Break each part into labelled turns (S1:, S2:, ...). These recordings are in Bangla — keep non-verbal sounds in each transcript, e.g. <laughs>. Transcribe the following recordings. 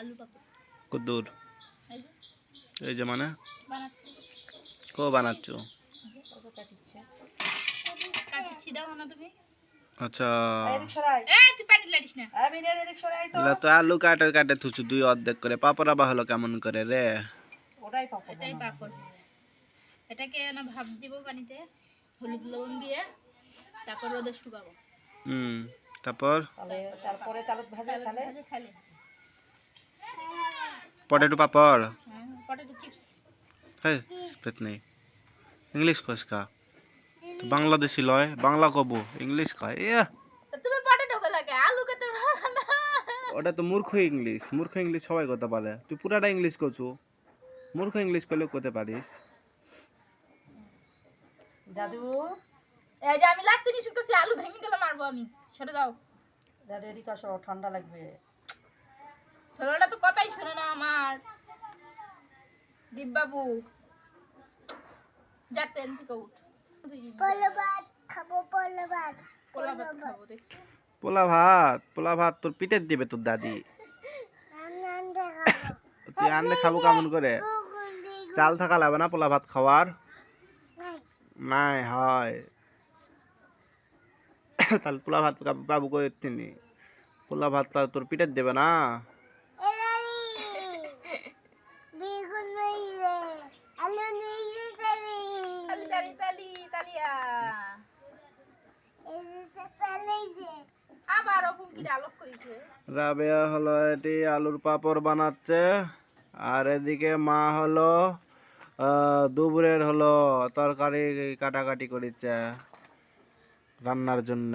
S1: আলু পাপড়।
S2: কদ্দুর।
S1: এই যে।
S2: মানে? কো বানাচ্ছ?
S1: কাটছি দাও না তুমি।
S2: আচ্ছা।
S3: তো।
S2: আলু কাটে কাটে থুচু দুই অর্ধেক করে। পাপড়া বা হলো কেমন করে রে?
S3: ওটাই পাপড়।
S1: এটাই পাপড়। এটাকে না ভাপ দিব পানিতে হলুদ লবণ দিয়ে তারপর রোদে শুকাবো।
S2: হুম তারপর?
S3: তারপরে তালুক ভাজা খালে
S2: পটেটো পাপড়
S1: হ্যাঁ পটেটো
S2: হ্যাঁ পেত নেই ইংলিশ কস কা তো বাংলাদেশি লয় বাংলা কব ইংলিশ কয় ইয়া
S1: তুমি পটেটো কে লাগে আলু কে তো না।
S2: ওটা তো মূর্খ ইংলিশ মূর্খ ইংলিশ সবাই করতে পারে। তুই পুরাটা ইংলিশ করছু। মূর্খ ইংলিশ করলেও করতে পারিস।
S3: দাদু।
S1: এই যে আমি লাগতে নিষেধ করছি আলু ভেঙে গেলে মারবো আমি। সরে দাও
S3: দাদু এদিক আসো ঠান্ডা লাগবে।
S1: ছেলেটা তো কথাই শোনে না আমার। দীপবাবু যা ট্রেন থেকে উঠ। পোলা ভাত
S2: পোলা ভাত তোর পিঠের দিবে তোর দাদি। তুই আনলে খাব কেমন করে? চাল থাকা লাগবে না পোলা ভাত খাওয়ার? নাই হয়। তাহলে পোলা ভাত বাবু করে তিনি? পোলা ভাত তা তোর পিঠের দেবে না
S1: তালি তালি তালি তালিয়া আবার হুমকিটা আলোক করেছে
S2: রাবেয়া হলো এটি আলুর পাপড় বানাচ্ছে আর এদিকে মা হলো আহ, দুপুরের হলো তরকারি কাটাকাটি করিচ্ছে রান্নার জন্য।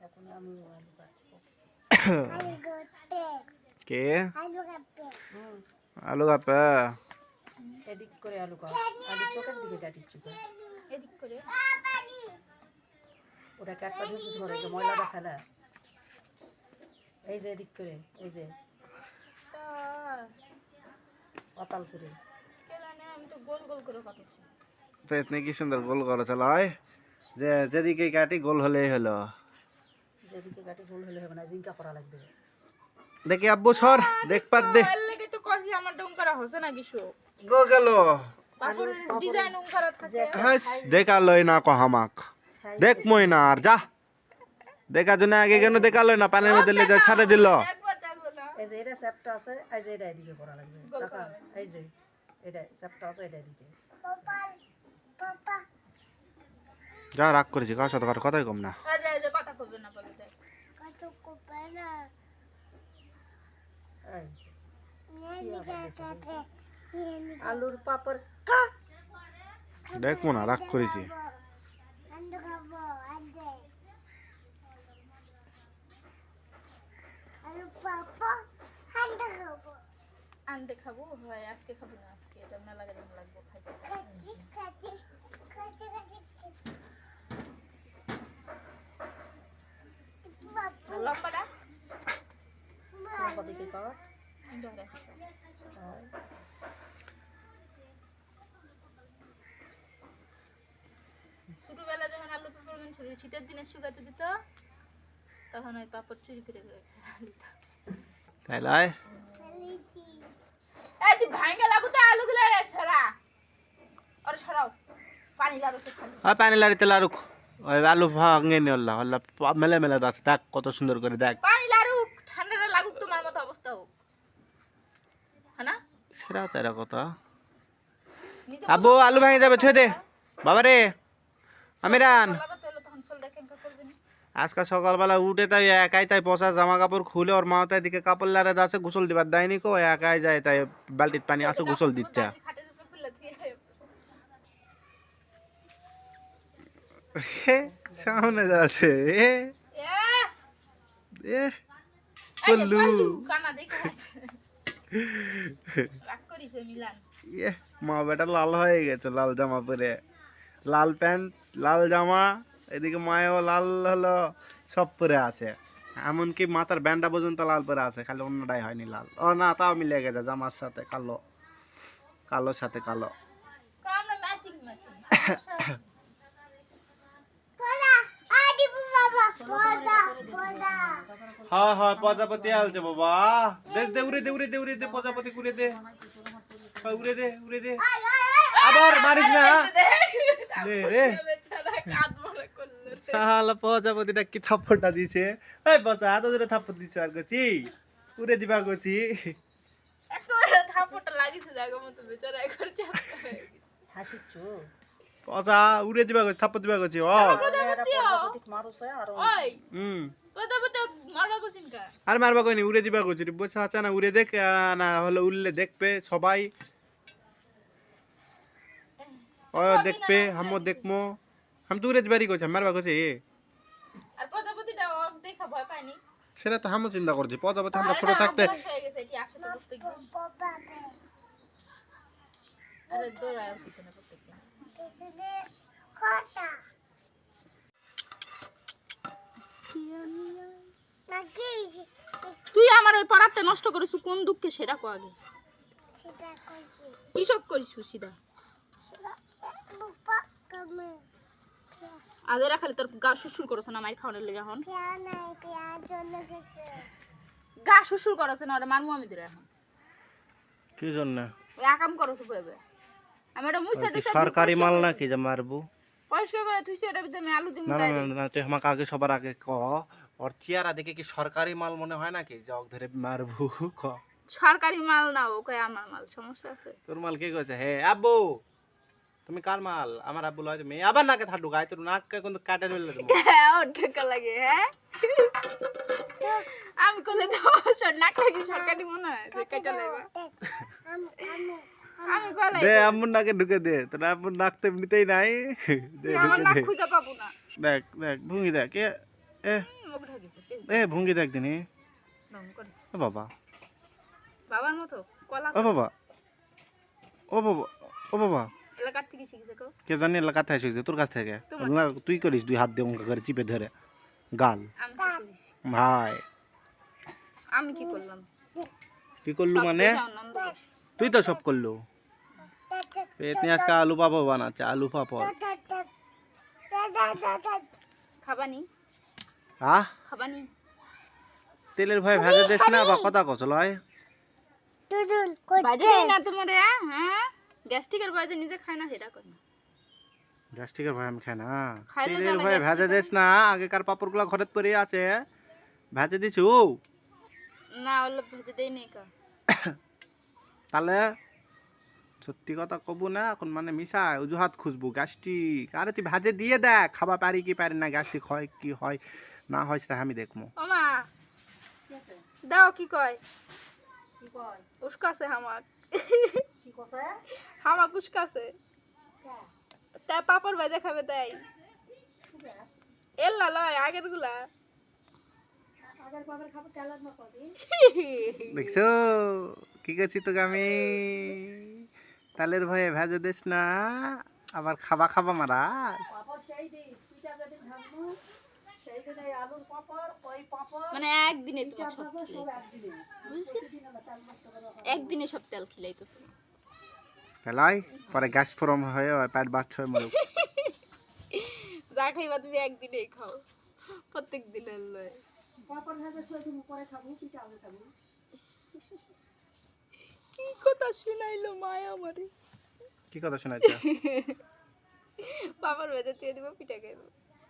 S3: এখন আমি আলু কাটবো
S2: কে? আলু কাপে
S3: এদিক করে আলু কাট আলু চোখের দিকে তো।
S1: এদিক করে।
S3: ওটা কাটটা ধরে ধরে যে ময়লাটা ফেলা এই যে এদিক করে এই যে। পাতাল করে।
S1: তো গোল গোল করে কাটছি
S2: তো এতনে কি সুন্দর গোল করে চলো হয় যে যেদিকে কাটি গোল হলেই হলো।
S3: যেদিকে কাটি গোল হলে হবে না জিঙ্কা করা লাগবে।
S2: দেখি আব্বু সর দেখ পার দে।
S1: লেগে তো করছি আমার ডোম করা না কিছু।
S2: গো গেল।
S1: ডিজাইন উম করা থাকে
S2: হাস দেখা লই না কহামাক। দেখ মই না আর যা। দেখা জন্য আগে কেন দেখা লই না? পানির মধ্যে লেজা ছাড়ে দিল।
S3: এই যে এটা চ্যাপটা আছে এই যে এটা এদিকে করা লাগবে। টাকা এই যে এটা চ্যাপটা আছে এটা এদিকে।
S2: যা রাগ করেছি কার সাথে কার কথাই কম না।
S1: এই যে এই যে কথা কইবে না বলে দেখ।
S3: এই আলুর পাপড় কা।
S2: দেখব না রাগ করেছি।
S1: আনতে খাব? হয় আজকে খাব না আজকে এটা মেলা দিন লাগবে খাইতে আর লম্বাটা
S3: লম্বা দিকে কাট
S1: ধরে
S3: আর
S1: ছোটবেলা যখন আলু পাপড় ছিল শীতের দিনে শুকাতে দিত তখন ওই পাপড় চুরি করে করে খেলিত
S2: তাই লাই
S1: এই তুই লাগু তো আলুগুলো রে সরা ওরে সরাও পানি তো খালি।
S2: আর পানি লাড়িতে লাড়ুক। ওই আলু ভাঙে নি আল্লাহ আল্লাহ মেলে মেলে আছে দেখ কত সুন্দর করে দেখ।
S1: পানি ঠান্ডাটা লাগুক তোমার মতো অবস্থা হোক। হ্যাঁ
S2: সেটাও তারা কথা।
S1: নিজে
S2: আলু ভাঙে যাবে থুয়ে দে। বাবা রে আমিরান
S1: বাবা চলো তখন চল দেখেন কা করবে না
S2: আজকে সকালবেলা উঠে তাই একাই তাই পচা জামা কাপড় খুলে ওর মা তাই দিকে কাপড় লারে যাচ্ছে গোসল দিবার দেয়নি কো, একাই যায় তাই বালতির পানি আসে, গোসল দিচ্ছে। সামনে যাচ্ছে এ, মা বেটা লাল হয়ে গেছে, লাল জামা পরে। লাল প্যান্ট, লাল জামা। এদিকে মায়ও লাল হলো সব পরে আছে। এমনকি মাথার ব্যান্ডা পর্যন্ত লাল পরে আছে খালি অন্যটাই হয়নি লাল। ও না তাও মিলে গেছে জামার সাথে কালো। কালোর সাথে কালো। হ্যাঁ হ্যাঁ প্রজাপতি আলছে বাবা। দে দে উড়ে দে উড়ে দে উড়ে দে প্রজাপতি উড়ে দে। হ্যাঁ, উড়ে দে উড়ে দে। আবার মারিস না? লে রে।
S1: রে।
S2: শালা প্রজাপতিটা কি থাপ্পড়টা দিছে? এই বসা এত জোরে থাপ্পড় দিছে আর গছি উড়ে দিবা গছি। বসা উড়ে দিবা গছি থাপ্পড় দিবা গছি ও।
S3: আর
S1: মারবা
S2: কইনি উড়ে দিবা গছি বসা আছে না উড়ে দেখ না হলে উড়লে দেখবে সবাই। ও দেখবে হামও দেখমো হাম তো উড়ে দিবারই করছি মারবা করছি
S1: আর প্রজাপতিটা অক দেখা ভয় পায়নি
S2: সেটা তো হামও চিন্তা করছি প্রজাপতি আমরা
S1: আরে
S2: ছোট থাকতে
S1: হয়ে গেছে এটি আসলে প্রত্যেকদিন আরে দৌড়ায় ওর পিছনে প্রত্যেকদিন তুই আমার ওই পাড়াটা নষ্ট করেছিস কোন দুঃখে সেটা কো আগে। কি সব করিস সুশীদা আজ এরা খালি তোর গা শুশুর করেছে না মায়ের খাওয়ানোর লেগে এখন? গা শুশুর করেছে না ওরা মারমু আমি তোরা এখন।
S2: কি জন্য?
S1: ওই আকাম করেছে আমি মুইসা টুইসা
S2: সরকারি মাল নাকি যে মারবো?
S1: পরিষ্কার করে ভিতরে আমি আলু দিমু
S2: না না না, তুই আমাকে আগে সবার আগে ক। ওর চেয়ারা দেখে কি সরকারি মাল মনে হয় নাকি? যে ওকে ধরে মারবো ক।
S1: সরকারি মাল না ও কয় আমার মাল সমস্যা আছে।
S2: তোর মাল কে কইছে? হে আব্বু! তুমি কার মাল? আমার আব্বু লয় তুমি। আবার নাকে থাডু গায় তোর নাক কিন্তু কাটে ফেললে তুমি।
S1: হ্যাঁ ওর ঠেকা লাগে হ্যাঁ? আমি করলে তো সর- নাকটা কি সরকারি মনে হয়? যে কেটে লাগবে আমি গলাই
S2: দে আম্মুর নাকে ঢুকে দে। তোর আম্মুর নাক তো এমনিতেই নাই। দে
S1: আমার নাক খুঁজে পাবো না।
S2: দেখ দেখ ভুঙ্গি দেখ এ এ। এ ভুঙ্গি দেখ দিনি। বাবা।
S1: বাবার মতো কলা
S2: ও বাবা। ও বাবা ও বাবা।
S1: এলাকার থেকে শিখেছে কেউ
S2: কে জানি এলাকা থেকে শিখছে তোর কাছ থেকে? না, তুই করিস দুই হাত দিয়ে অঙ্কা করে চিপে ধরে। গাল। ভাই।
S1: আমি কি করলাম?
S2: কি করলু মানে। তুই তো সব করলু। পেতনি আজকে আলু পাপা বানাচ্ছে আলু পাপড়
S1: খাবানি?
S2: আহ?
S1: খাবানি?
S2: তেলের ভয় ভেজে দিস না বা কথা কচল হয়
S1: বাজে না তোমার হ্যাঁ? গ্যাস্ট্রিকের বাজে নিজে খায় না সেটা কর না।
S2: গ্যাস্ট্রিকের ভয় আমি খাই না
S1: খাইলে
S2: তেলের ভয় ভেজে দিস না আগেকার পাপড়গুলো ঘরে পরে আছে ভেজে দিছু?
S1: না ওগুলো ভেজে দেই নেই কা। <coughs>
S2: তাহলে সত্যি কথা কবু না এখন মানে মিশায় অজুহাত খুঁজবো গ্যাস্ট্রিক। আরে তুই ভাজে দিয়ে দেখ খাবা পারি কি পারি না গ্যাস্ট্রিক হয় কি হয় না হয় সেটা আমি দেখব।
S1: ও মা দাও কি কয়?
S3: কি কয়?
S1: উস্কাছে হামাক। <laughs>
S3: কি কছে
S1: হামাক উস্কাছে তাই পাপড় ভেজে খাবে তাই। এল্লা লয়
S3: আগেরগুলা
S2: দেখছ? কি করছি তোকে আমি তালের ভয়ে ভেজে দিস না আবার খাবা খাবা মারাস।
S1: মানে একদিনে তোমার সব
S3: একদিনে।
S1: সব তেল খিলাই তো
S2: তাহলে পরে গ্যাস ফরম হয়ে ওই পেট বাচ্চ হয়ে মরুক। <laughs>
S1: যা খাইবা তুমি একদিনেই খাও প্রত্যেক দিনের লয় কি কথা শুনাইলো মায়া আমারে?
S2: কি কথা শোনাচ্ছে
S1: বাবার <laughs> ভেজে দিয়ে দিব পিঠা খাইবো।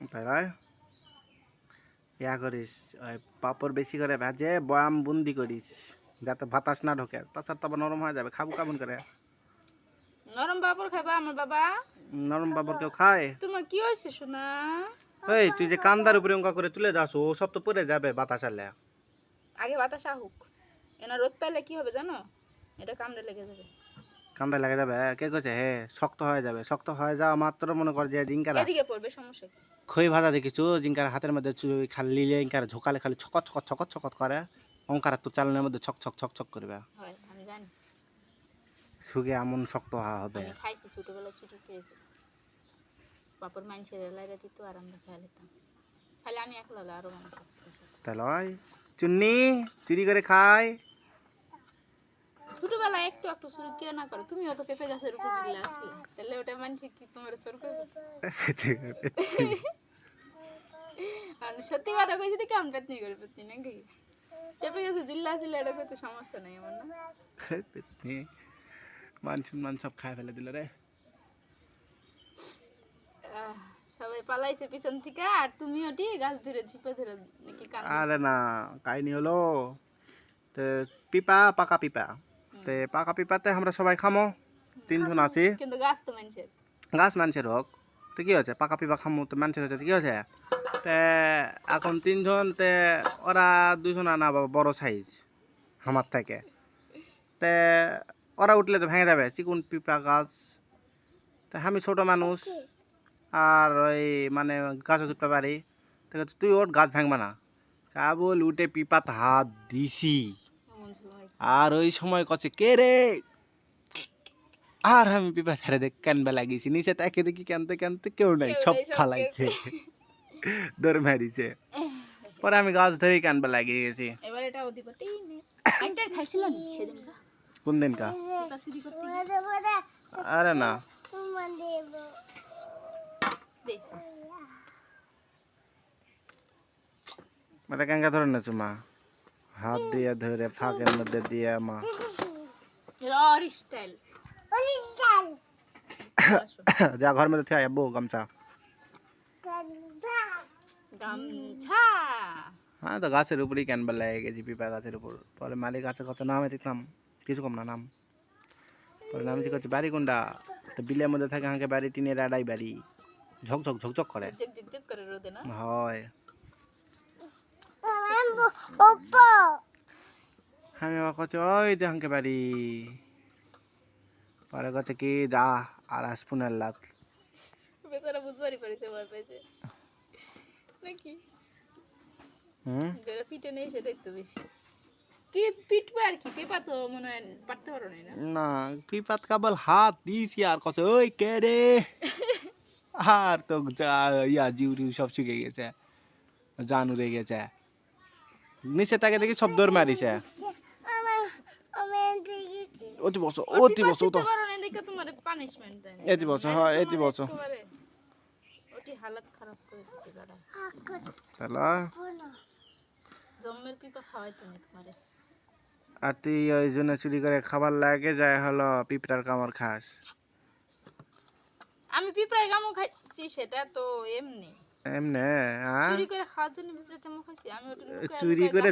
S2: তাই নয়? ইয়া করিস ওই পাপড় বেশি করে ভেজে বয়াম বুন্দি করিস যাতে বাতাস না ঢোকে। তাছাড়া তো আবার নরম হয়ে যাবে খাব কেমন করে?
S1: নরম বাপর খাইবা আমার বাবা?
S2: নরম পাপড় কেউ খায়?
S1: তোমার কি হয়েছে সোনা?
S2: এই তুই যে কান্দার উপরে অঙ্কা করে তুলে যাস ও সব তো পরে যাবে বাতাস আলে
S1: আগে বাতাস আহুক। এনা রোদ পেলে কি হবে জানো? এটা কামড়ে লেগে যাবে।
S2: কান্দা লেগে যাবে কে কইছে? হে শক্ত হয়ে যাবে শক্ত হয়ে যাওয়া মাত্র মনে কর যে জিঙ্কারা
S1: এদিকে পড়বে সমস্যা কি?
S2: খই ভাজা দেখিছু জিঙ্কার হাতের মধ্যে খালি লিলে ইঙ্কার ঝোকালে খালি ছকত ছকত ছকত ছকত করে। অঙ্কার তো চালনের মধ্যে ছক ছক ছক ছক করবে।
S1: হয়।
S2: সুগে এমন শক্ত হওয়া হবে।
S1: আমি খাইছি ছোটবেলা ছোট খেয়েছি। বাপর মানুষের এলাইরা দিত আর আমরা খেয়াল দিতাম খালি আমি একলা হলে আরও মানুষ
S2: তাহলে চুন্নি চুরি করে খায়
S1: ছোটবেলায় একটু একটু শুরু কেউ না করে তুমিও তো পেঁপে গাছের উপর ঝুলে আসলে। তাহলে ওটা মানুষ কি তোমার চোর করবে আর সত্যি কথা কইছি তো কেমন পেতনি করে পেতনি নাকি? চেপে গেছে জুল্লা ছিল এটা করতে সমস্যা নেই আমার না।
S2: পেতনি। মান সম্মান সব খাই ফেলে দিল রে।
S1: সবাই পালাইছে পিছন থেকে আর তুমি ওটি গাছ ধরে ঝিপে ধরে নাকি
S2: আরে না কাহিনী হলো তে পিপা পাকা পিপা। তে পাকা পিপাতে আমরা সবাই খামো তিনজন আছি।
S1: কিন্তু গাছ তো মানুষের।
S2: গাছ মানুষের হোক তো কি হয়েছে? পাকা পিপা খামো তো মানুষের হচ্ছে তো কি হচ্ছে তে এখন তিনজন তে ওরা দুজন আনা বড় সাইজ আমার থেকে। তে ওরা উঠলে তো ভেঙে যাবে চিকুন পিপা গাছ। তা আমি ছোটো মানুষ আর ওই মানে গাছ উঠতে পারি তুই ওর গাছ ভাঙবা না। কেবল উঠে পিপাত হাত দিছি। আর ওই সময় কছে কে রে? আর আমি পিপা ছেড়ে দেখ কানবা লাগিয়েছি। নিচে তাকে দেখি কানতে কানতে কেউ নাই সব ফালাইছে দৌড় মারিছে পরে আমি গাছ ধরেই কানবা লাগিয়ে গেছি।
S1: এবার এটা সেদিন
S2: কোন দিন কা? আরে না। মানে কেঙ্কা ধরে নেছো মা? হাত দিয়ে ধরে ফাঁকের মধ্যে দিয়ে মা। <coughs> যা ঘর মধ্যে থেকে আব্বু গামছা।
S1: গামছা।
S2: হ্যাঁ তো গাছের উপরেই ক্যানবার লেগে গেছি পিপা গাছের উপর? পরে মালিক গাছের কথা নামে দেখলাম। কিছু কম না নাম। পরে নামছি করছি বাড়ি কোনটা? তো বিলের মধ্যে থাকে হাঁকে বাড়ি টিনের আড়াই বাড়ি। ঝকঝক ঝকঝক করে হয়। আমি আবার করছি ওই যে হাঁকে বাড়ি। পরে কথা কি যা আর আসপুনের লাত
S1: বেচারা বুঝবারই পারিছে ভয় পাইছে। নাকি
S2: হুম?
S1: যারা পিঠে নেই সেটাই তো বেশি। কি পিটবে আর কি? পেপা তো মনে হয় পারতে পারো না?
S2: না পিপাত কাবল হাত দিয়েছি আর কছে ওই কে রে? আর তো যা- ইয়া জিউ টিউ সব শুকে গেছে জান উড়ে গেছে। নিচে তাকে দেখি সব দৌড় মারিছে। অতি বছর অতি বছর তো এটি বছর হ্যাঁ এটি বছর
S1: একেবারে খারাপ করে দিতে
S2: তাহলে
S1: জম্মের পিপা খাওয়াইতো না তোমারে।
S2: আর তুই ওই জন্য চুরি করে খাবার লাগে যায় হলো পিঁপড়ার কামড় খাস।
S1: আমি পিঁপড়ার গামও খাইছি সেটা তো এমনি।
S2: এমনে
S1: চুরি করে খাওয়ার জন্য পিঁপড়া চামচ খাইছি আমি ওটা
S2: চুরি করে।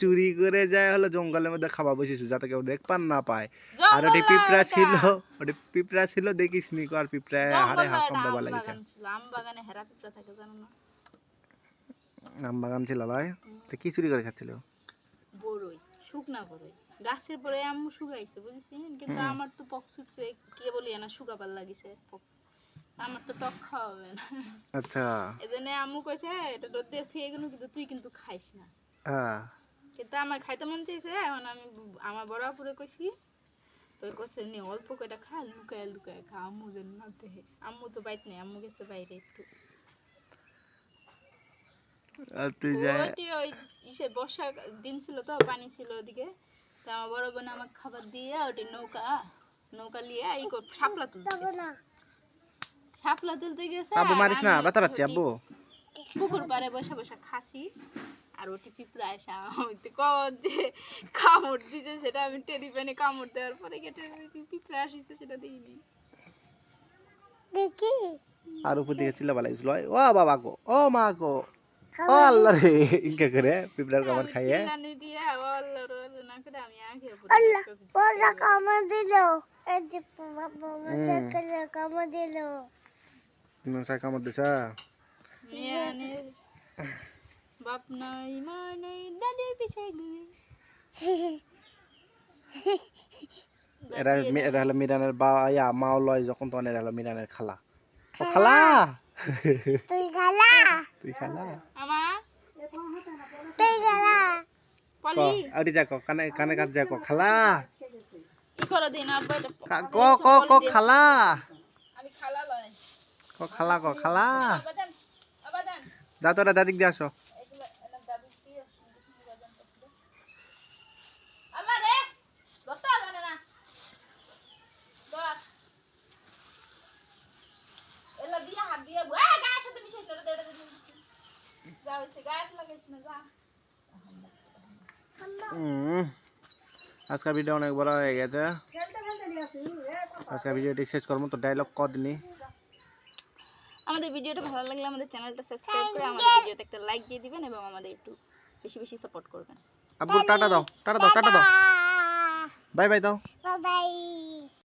S2: চুরি করে যায় হলো জঙ্গলের মধ্যে খাওয়া বসেছি যাতে কেউ দেখপান না পায়। আর ওটি পিঁপড়া ছিল ওটি পিঁপড়া ছিল দেখিস নি আর পিঁপড়া হারে
S1: এটা
S2: বাবা
S1: আম বাগান আম বাগানে হেরা পিঁপড়া থাকে জানো না?
S2: আম বাগান ছিল লয়? তো কি চুরি করে খাচ্ছিল?
S1: শুকনা বড়ই গাছের পরে আম্মু শুকাইছে বুঝেছেন? কিন্তু আমার তো পক ছুটছে কে বলি না শুকাবার লাগিছে আমার তো টক খাওয়া হবে না।
S2: আচ্ছা।
S1: এজন্য আম্মু কইছে এটা রোদ থুয়ে গেল কিন্তু তুই কিন্তু খাইস না।
S2: হ্যাঁ।
S1: কিন্তু আমার খাইতে মন চাইছে এখন আমি আমার বড় আপুরে কইছি তো কইছে নি অল্প কয়টা খা লুকায় লুকায় খা আম্মু যেন না দেহে আম্মু তো বাইত নেই আম্মু গেছে বাইরে একটু।
S2: আর তুই যা।
S1: ওই ইসে বর্ষা দিন ছিল তো পানি ছিল ওদিকে। তা আমার বড় বোন আমাকে খাবার দিয়ে ওটি নৌকা নৌকা নিয়ে এই শাপলা তুলতে শাপলা তুলতে গেছে
S2: আব্বু মারিস না ব্যথা পাচ্ছি আব্বু।
S1: পুকুর পাড়ে বসে বসে খাসি আর ওটি পিঁপড়া এসে হইতে কখন যে কামড় দিছে সেটা আমি টেরি পেনে কামড় দেওয়ার পরে কেটে পিঁপড়া আসিছে সেটা দিইনি।
S2: আর উপর দিকে চিল্লা গেছিল ও বাবা গো ও মা গো। ও আল্লাহ রে ইনকা করে পিঁপড়ার খাবার খাইয়ে।
S1: চিল্লানি দিয়ে আল্লাহ রোল না করে আমি আগে আল্লাহ
S2: মশা কামড় দিছা?
S1: বাপ নাই মা নাই দাদির পিছে ঘুরে।
S2: এরা এরা হলো মিরানের বা ইয়া মাও লয় যখন তখন এরা হলো মিরানের খালা। খালা? তুই খালা? ক
S1: পলি
S2: আউটি যা ক কানে কানে কাজ যা ক খালা
S1: কি করো দিন আব্বা এটা
S2: ক ক ক খালা
S1: আমি খালা লয়
S2: ক খালা ক খালা তোরা দাদিক দিয়ে আসো আজকের ভিডিও অনেক বড় হয়ে গেছে আজকের ভিডিওটি শেষ করবো তো ডায়লগ কদিনই
S1: আমাদের ভিডিওটা ভালো লাগলে আমাদের চ্যানেলটা সাবস্ক্রাইব করে আমাদের ভিডিওতে একটা লাইক দিয়ে দিবেন এবং আমাদের একটু বেশি বেশি সাপোর্ট করবেন
S2: আব্বু টাটা দাও টাটা দাও টাটা দাও বাই বাই দাও
S4: বাই বাই